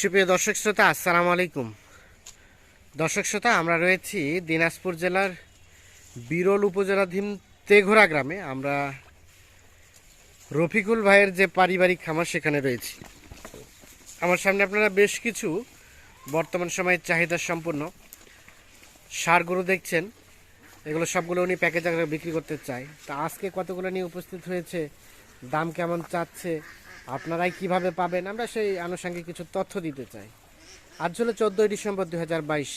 সুপ্রিয় দর্শক শ্রোতা, আসসালামু আলাইকুম। দর্শক শ্রোতা, আমরা রয়েছি দিনাজপুর জেলার বিরল উপজেলাধীন তেঘোড়া গ্রামে। আমরা রফিকুল ভাইয়ের যে পারিবারিক খামার, সেখানে রয়েছি। আমার সামনে আপনারা বেশ কিছু বর্তমান সময়ে চাহিদা সম্পন্ন সার গরু দেখছেন। এগুলো সবগুলো উনি প্যাকেজ বিক্রি করতে চায়। তা আজকে কতগুলো নিয়ে উপস্থিত হয়েছে? দাম কেমন চাচ্ছে? আপনারাই কীভাবে পাবেন আমরা সেই আনুষঙ্গিক কিছু তথ্য দিতে চাই। আজ হলো চোদ্দোই ডিসেম্বর দুই হাজার বাইশ।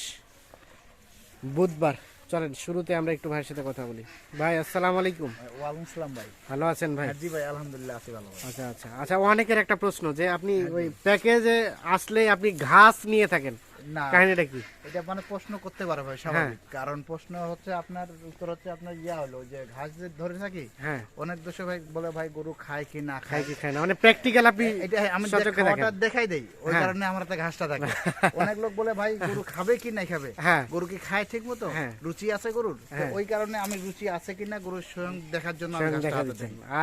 বুধবার। চলেন শুরুতে আমরা একটু ভাইয়ের সাথে কথা বলি। ভাই আসসালামু আলাইকুম। ওয়ালাইকুম সালাম ভাই। ভালো আছেন ভাই? জি ভাই আলহামদুলিল্লাহ আছি ভালো। আচ্ছা আচ্ছা। আচ্ছা অনেকের একটা প্রশ্ন যে আপনি ওই প্যাকেজে আসলে আপনি ঘাস নিয়ে থাকেন। না কাহিনীটা কি? এটা মানে প্রশ্ন করতে পারে ভাই স্বাভাবিক। কারণ প্রশ্ন হচ্ছে আপনার উত্তর হচ্ছে আপনার ইয়া হলো যে ঘাস যে ধরে থাকি হ্যাঁ। অনেক দেশে ভাই বলে ভাই গরু খায় কি না খায় কি খায় না? মানে প্র্যাকটিক্যাল আপনি এটা আমি খাওয়াটা দেখাই দেই ওই হ্যাঁ। কারণে আমার হাতে ঘাসটা থাকে। অনেক লোক বলে ভাই গরু খাবে কি নাই খাবে? হ্যাঁ। গরু কি খায় ঠিক মতো? হ্যাঁ। রুচি আছে গরুর? হ্যাঁ। ওই কারণে আমি রুচি আছে কিনা গরু স্বয়ং দেখার জন্য।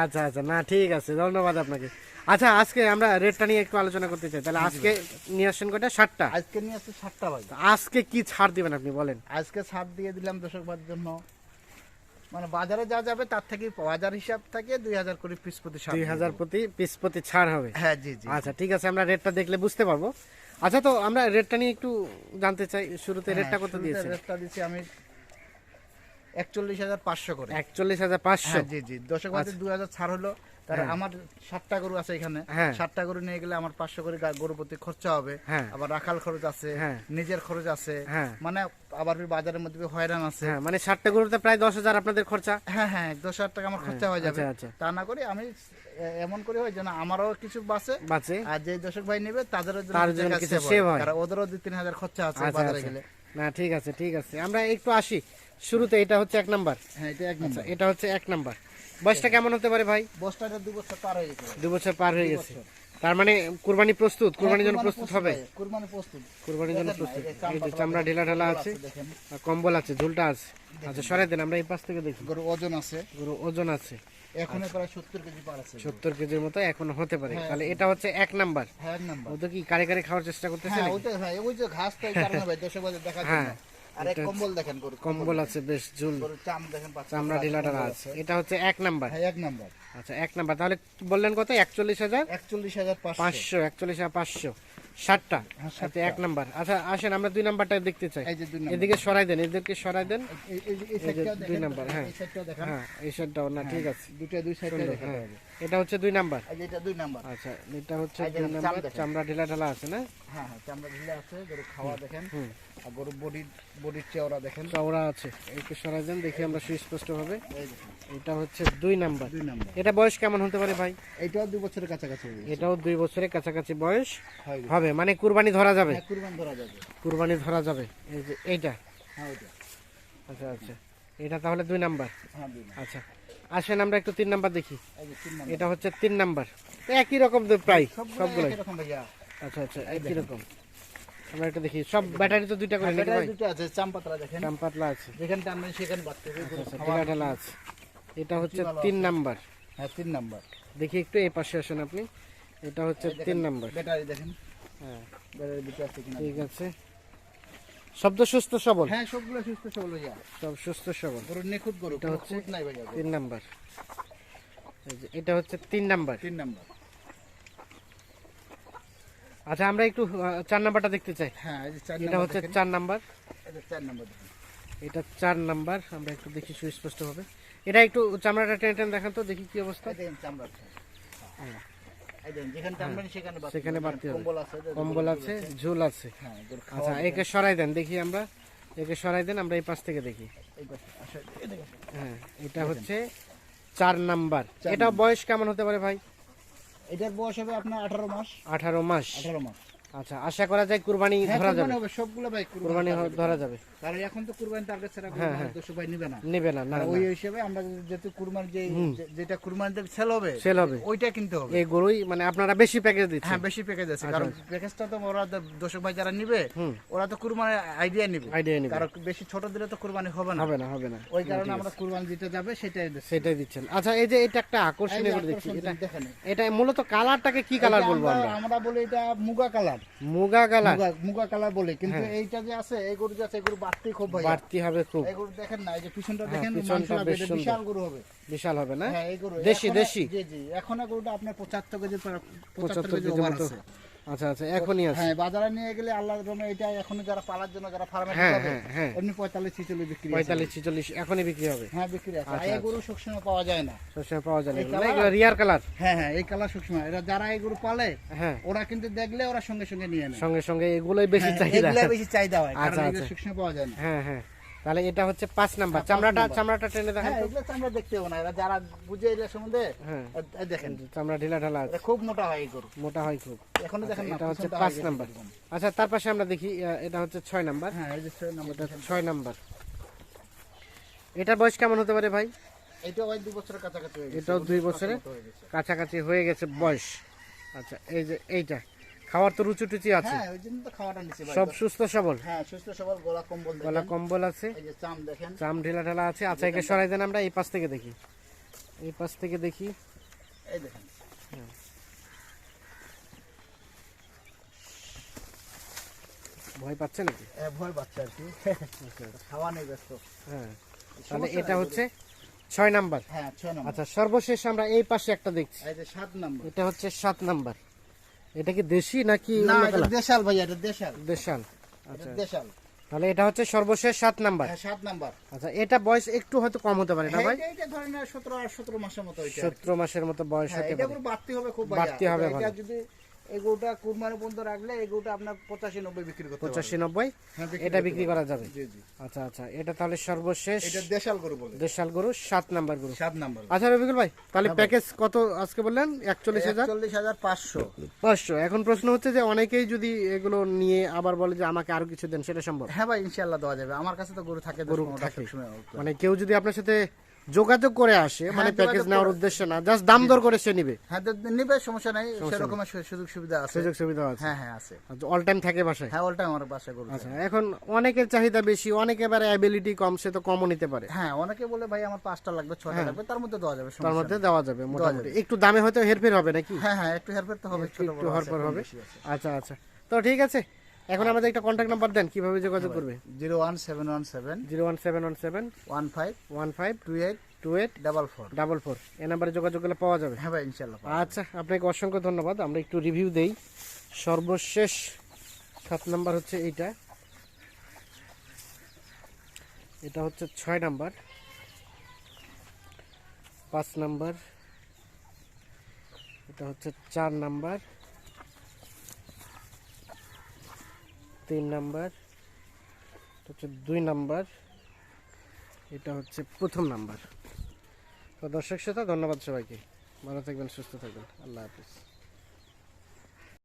আচ্ছা আচ্ছা। না ঠিক আছে। ধন্যবাদ আপনাকে। আচ্ছা আজকে আমরা রেটটা নিয়ে একটু আলোচনা করতে চাই। তাহলে আজকে নিয়ে আসছেন কয়টা? ষাটটা আজকে নিয়ে আসছে সাতটা ভাই। আজকে কি ছাড় দিবেন আপনি বলেন? আজকে ছাড় দিয়ে দিলাম দর্শক ভাইয়ের জন্য। মানে বাজারে যা যাবে তার থেকে বাজার হিসাব থেকে দুই হাজার করে পিস প্রতি দুই হাজার প্রতি পিস প্রতি ছাড় হবে। হ্যাঁ জি জি। আচ্ছা ঠিক আছে আমরা রেটটা দেখলে বুঝতে পারব। আচ্ছা তো আমরা রেটটা নিয়ে একটু জানতে চাই শুরুতে রেটটা কত দিয়েছে রেটটা দিচ্ছি আমি একচল্লিশ হাজার পাঁচশো করে। একচল্লিশ হাজার পাঁচশো। হ্যাঁ জি জি। দর্শক ভাইদের দুই হাজার ছাড় হলো। হ্যাঁ। আমার সাতটা গরু আছে এখানে। হ্যাঁ। সাতটা গরু নিয়ে গেলে আমার পাঁচশো করে গরু প্রতি খরচা হবে। আবার রাখাল খরচ আছে। নিজের খরচ আছে। মানে আবার বাজারের মধ্যে হয়রান আছে। মানে ষাটটা গরুতে প্রায় দশ হাজার আপনাদের খরচা? হ্যাঁ হ্যাঁ দশ হাজার টাকা আমার খরচা হয়ে যাবে। আচ্ছা, আচ্ছা। তা না করে আমি এমন করে হয় যেন আমারও কিছু বাঁচে। বাঁচে। আর যে দর্শক ভাই নেবে তাদেরও জন্য হয়। ওদেরও দুই তিন হাজার খরচা আছে আচ্ছা বাজারে আচ্ছা। গেলে। না ঠিক আছে ঠিক আছে। আমরা একটু আসি। শুরুতে এটা হচ্ছে এক নাম্বার। হ্যাঁ এটা এক আচ্ছা এটা হচ্ছে এক নাম্বার। বয়সটা কেমন হতে পারে ভাই? বস্তাটা দু বছর পার হয়ে গেছে দু বছর পার হয়ে গেছে। তার মানে কুরবানি প্রস্তুত? কুরবানির জন্য হ্যাঁ, প্রস্তুত হবে? কুরবানি প্রস্তুত। কুরবানির জন্য প্রস্তুত। এই যে চামড়া চামড়া ঢিলা ঢালা আছে কম্বল আছে ঝুলটা আছে। আচ্ছা সরাই দেন আমরা এই পাশ থেকে দেখি। গরু ওজন আছে। গরু ওজন আছে। এখন প্রায় সত্তর কেজি পার আছে। সত্তর কেজির মতো এখনও হতে পারে। হ্যাঁ। তাহলে এটা হচ্ছে এক নাম্বার। হ্যাঁ এক নাম্বার। ওদের কি কারে কারে খাওয়ার চেষ্টা করতেছে হ্যাঁ? হ্যাঁ ওই যে ঘাসটা এই কারণে ভাই হ্যাঁ, আর কম্বল দেখেন কম্বল আছে বেশ ঝুল। চাম দেখেন চামড়া ঢিলা ঢালা আছে। এটা হচ্ছে এক নাম্বার। হ্যাঁ এক নাম্বার। আচ্ছা এক নাম্বার। তাহলে বললেন কত? একচল্লিশ হাজার? একচল্লিশ হাজার পাঁচশো একচল্লিশ হাজার পাঁচশো। ষাটটা সাথে আচ্ছা এক নাম্বার। আচ্ছা আসেন আমরা দুই নাম্বারটা দেখতে চাই। এদিকে সরাই দেন এদেরকে সরাই দেন। দুই নাম্বার, হ্যাঁ। হ্যাঁ এই সাইডটাও না ঠিক আছে। দুটো দুই সাইড দেখাতে হ্যাঁ এটা হচ্ছে দুই নাম্বার? এই যে এটা দুই নাম্বার। আচ্ছা এটা হচ্ছে দুই নাম্বার চামড়া ঢিলা ঢালা আছে না? হ্যাঁ হ্যাঁ চামড়া ঢিলা আছে গরু খাওয়া দেখেন। আর গরু বডি বডির চেওড়া দেখেন। চওড়া আছে। একটু সরাই দেন দেখি আমরা সুস্পষ্ট ভাবে এই এটা হচ্ছে দুই নাম্বার। দুই নাম্বার। এটা বয়স কেমন হতে পারে ভাই? এইটাও দুই বছরের কাছাকাছি এটাও দুই বছরের কাছাকাছি বয়স হবে মানে কুরবানি ধরা যাবে। হ্যাঁ কুরবান ধরা যাবে। কুরবানি ধরা যাবে। এই যে এইটা। হ্যাঁ ওইটা। আচ্ছা আচ্ছা। এটা তাহলে দুই নাম্বার? হ্যাঁ দুই নাম্বার। আচ্ছা আসেন আমরা একটু তিন নাম্বার দেখি। এটা হচ্ছে তিন নাম্বার। একই রকম তো প্রায় সবগুলো আচ্ছা আচ্ছা একই রকম। আমরা একটু দেখি সব ব্যাটারি তো দুইটা করে নাকি ভাই? দুটো আছে চামপাতলা দেখেন। আছে। যেখানে টানবেন সেখানে আচ্ছা ঢিলা ঢালা আছে। এটা হচ্ছে তিন নাম্বার। হ্যাঁ তিন নাম্বার। দেখি একটু এই পাশে আসেন আপনি। এটা হচ্ছে তিন নাম্বার। ব্যাটারি দেখেন। হ্যাঁ। ব্যাটারি দুটো আছে ঠিক আছে। শব্দ সুস্থ সবল। হ্যাঁ সবগুলো সুস্থ সবল ভাইয়া। সব সুস্থ সবল। গরু নিখুঁত গরু এটা হচ্ছে নাই ভাইয়া তিন নাম্বার। এটা হচ্ছে তিন নাম্বার। তিন নাম্বার। আচ্ছা আমরা একটু চার নাম্বারটা দেখতে চাই। হ্যাঁ এটা হচ্ছে চার নাম্বার। এটা চার নাম্বার এটা চার নাম্বার। আমরা একটু দেখি সুস্পষ্ট হবে। এটা একটু চামড়াটা টেনে টেনে দেখান তো দেখি কি অবস্থা। চামড়া সেখানে বাড়তে সেখানে। কম্বল আছে ঝুল আছে। হ্যাঁ আচ্ছা একে সরাই দেন দেখি আমরা। একে সরাই দেন আমরা এই পাশ থেকে দেখি। হ্যাঁ এটা হচ্ছে চার নাম্বার। এটা বয়স কেমন হতে পারে ভাই? এটার বয়স হবে আপনার আঠারো মাস। আঠারো মাস। আঠারো মাস। আচ্ছা আশা করা যায় কুরবানি হ্যাঁ, ধরা যাবে। কুরবানি হবে সবগুলো ভাই কুরবানি কুরবানি ধরা যাবে। কারণ এখন তো কুরবানি টার্গেট ছাড়া হ্যাঁ, কুরবানি তো সবাই নিবে না। নেবে না না ওই হিসেবে আমরা যেহেতু কুরবানি যে যেটা কুরবানিতে সেল হবে সেল হবে। ওইটা কিনতে হবে। এই গরুই মানে আপনারা বেশি প্যাকেজ দিচ্ছেন। হ্যাঁ বেশি প্যাকেজ আছে। কারণ প্যাকেজটা তো ওরা দর্শক ভাই যারা নিবে। ওরা তো কুরবানি আইডিয়া নিবে। আইডিয়া নেবে। কারণ বেশি ছোট দিলে তো কুরবানি হবে না। হবে না হবে না। ওই কারণে আমরা কুরবানি দিতে যাবে সেটাই সেটাই দিচ্ছেন। আচ্ছা এই যে এটা একটা আকর্ষণীয় করে দেখছি। এটা এটা মূলত কালারটাকে কি কালার বলব আমরা আমরা? বলি এটা muga colour colour. Muga colour. Muga colour বলে কিন্তু এইটা যে আছে এই গরু যে আছে এই গরু বাড়তি খুব ভাই বাড়তি হবে খুব। এই গরু দেখেন না এই যে পিছনটা হ্যাঁ, দেখেন পিছনটা। বিশাল গরু হবে। বিশাল হবে না? হ্যাঁ এই গরু। দেশি, দেশি? জি জি এখন গরুটা আপনার পঁচাত্তর কেজি পঁচাত্তর পঁচাত্তর কেজি কেজি ওভার আছে। আচ্ছা আচ্ছা এখনই আছে হ্যাঁ বাজারে নিয়ে গেলে আল্লাহর রহমে এটা এখন যারা পালার জন্য যারা ফার্মে হ্যাঁ, হ্যাঁ। এমনি বিক্রি এখনই বিক্রি হবে। হ্যাঁ বিক্রি আছে। আচ্ছা, এই গরু সবসময় পাওয়া যায় না। সবসময় পাওয়া যায় না। এগুলো। রিয়ার কালার হ্যাঁ হ্যাঁ এই কালার সবসময়। এরা যারা এই গরু পালে হ্যাঁ। ওরা কিন্তু দেখলে ওরা সঙ্গে সঙ্গে নিয়ে নেয়। সঙ্গে সঙ্গে এগুলোই বেশি চাহিদা। এগুলাই বেশি চাহিদা হয় কারণ আচ্ছা, এগুলো আচ্ছা। সবসময় পাওয়া যায় না। হ্যাঁ হ্যাঁ। তাহলে এটা হচ্ছে পাঁচ নাম্বার। হ্যাঁ, চামড়াটা চামড়াটা টেনে দেখেন হ্যাঁ। এগুলো তো দেখতে পাবো না। এরা যারা বুঝে এগুলো সম্বন্ধে হ্যাঁ। দেখেন। চামড়া ঢিলা ঢালা আছে। খুব মোটা হয় গরু। মোটা হয় খুব। এখনও দেখেন না এটা হচ্ছে পাঁচ নাম্বার। আচ্ছা তার পাশে আমরা দেখি এটা হচ্ছে ছয় নাম্বার। হ্যাঁ এই যে ছয় নম্বর এটা ছয় নাম্বার। এটার বয়স কেমন হতে পারে ভাই? এটা ওই দুই বছরের কাছাকাছি এটাও দুই বছরের। কাছাকাছি হয়ে গেছে বয়স। আচ্ছা এই যে এইটা। খাওয়ার তো রুচি টুচি আছে। হ্যাঁ ওই জন্য তো খাওয়াটা নিচ্ছি সব সুস্থ সবল? হ্যাঁ সুস্থ সবল গলা কম্বল গলা কম্বল আছে। এই যে চাম দেখেন। চাম ঢিলা ঢালা আছে। আচ্ছা একে সরাই দেন আমরা এই পাশ থেকে দেখি। এই পাশ থেকে দেখি। এই দেখেন। ভয় পাচ্ছে নাকি? এ ভয় বাচ্চা আর কি। খাওয়া নেই ব্যস্ত। হ্যাঁ। তাহলে এটা হচ্ছে ছয় নাম্বার। হ্যাঁ ছয় নম্বর। আচ্ছা সর্বশেষ আমরা এই পাশে একটা দেখছি। এই যে সাত নম্বর। এটা হচ্ছে সাত নাম্বার। এটা কি দেশি নাকি না এটা দেশাল ভাই এটা দেশাল। দেশাল। আচ্ছা। দেশাল। তাহলে এটা হচ্ছে সর্বশেষ সাত নাম্বার। হ্যাঁ সাত নাম্বার। আচ্ছা এটা বয়স একটু হয়তো কম হতে পারে না হ্যাঁ, ভাই? এটা- এটা ধরেন সতেরো আর সতেরো মাসের মতো। সতেরো মাসের মতো বয়স হ্যাঁ, হতে পারে বাড়তি হবে খুব বাড়তি হবে যদি কুরবানি পর্যন্ত রাখলে এই গরুটা আপনার পঁচাশি নব্বই বিক্রি করতে পঁচাশি নব্বই? হ্যাঁ, এটা বিক্রি করা যাবে? আচ্ছা আচ্ছা এটা তাহলে সর্বশেষ এটা দেশাল গরু বলে। দেশাল গরু সাত নাম্বার গরু। সাত নাম্বার আচ্ছা রবিকুল ভাই তাহলে প্যাকেজ কত আজকে বললেন? একচল্লিশ হাজার? চল্লিশ হাজার পাঁচশো। পাঁচশো। এখন প্রশ্ন হচ্ছে যে অনেকেই যদি এগুলো নিয়ে আবার বলে যে আমাকে আরও কিছু দেন সেটা সম্ভব? হ্যাঁ ভাই ইনশাল্লাহ দেওয়া যাবে। আমার কাছে তো গরু থাকে গরু থাকে। মানে কেউ যদি আপনার সাথে যোগাযোগ করে আসে মানে প্যাকেজ নেওয়ার উদ্দেশ্যে না জাস্ট দাম দর করে সে নিবে। হ্যাঁ নিবে সমস্যা নাই সেরকম সুযোগ সুবিধা আছে। সুযোগ সুবিধা আছে। হ্যাঁ হ্যাঁ আছে। অল টাইম থাকে বাসায়? হ্যাঁ ওলটা আমার বাসা গরু আচ্ছা এখন অনেকের চাহিদা বেশি অনেকে এবারে অ্যাবিলিটি কম সে তো কমও নিতে পারে। হ্যাঁ অনেকে বলে ভাই আমার পাঁচটা লাগবে ছটা লাগবে তার মধ্যে দেওয়া যাবে তার মধ্যে দেওয়া যাবে মোটামুটি। একটু দামে হয়তো হেরফের হবে নাকি? হ্যাঁ হ্যাঁ একটু হেরফের তো হবে একটু বড় হরপর হবে। আচ্ছা আচ্ছা। তো ঠিক আছে এখন আমাদের একটা কন্ট্যাক্ট নাম্বার দেন কীভাবে যোগাযোগ করবে? Zero one seven one seven zero one seven one seven one five one five two eight two eight double four double four এ নাম্বারে যোগাযোগ করলে পাওয়া যাবে। হ্যাঁ ভাই ইনশাল্লাহ আচ্ছা আপনাকে অসংখ্য ধন্যবাদ। আমরা একটু রিভিউ দেই। সর্বশেষ সাত নাম্বার হচ্ছে এইটা। এটা হচ্ছে ছয় নাম্বার। পাঁচ নাম্বার। এটা হচ্ছে চার নাম্বার। তিন নাম্বার হচ্ছে দুই নাম্বার, এটা হচ্ছে প্রথম নাম্বার। তো দর্শক শ্রোতা, ধন্যবাদ সবাইকে। ভালো থাকবেন, সুস্থ থাকবেন। আল্লাহ হাফিজ।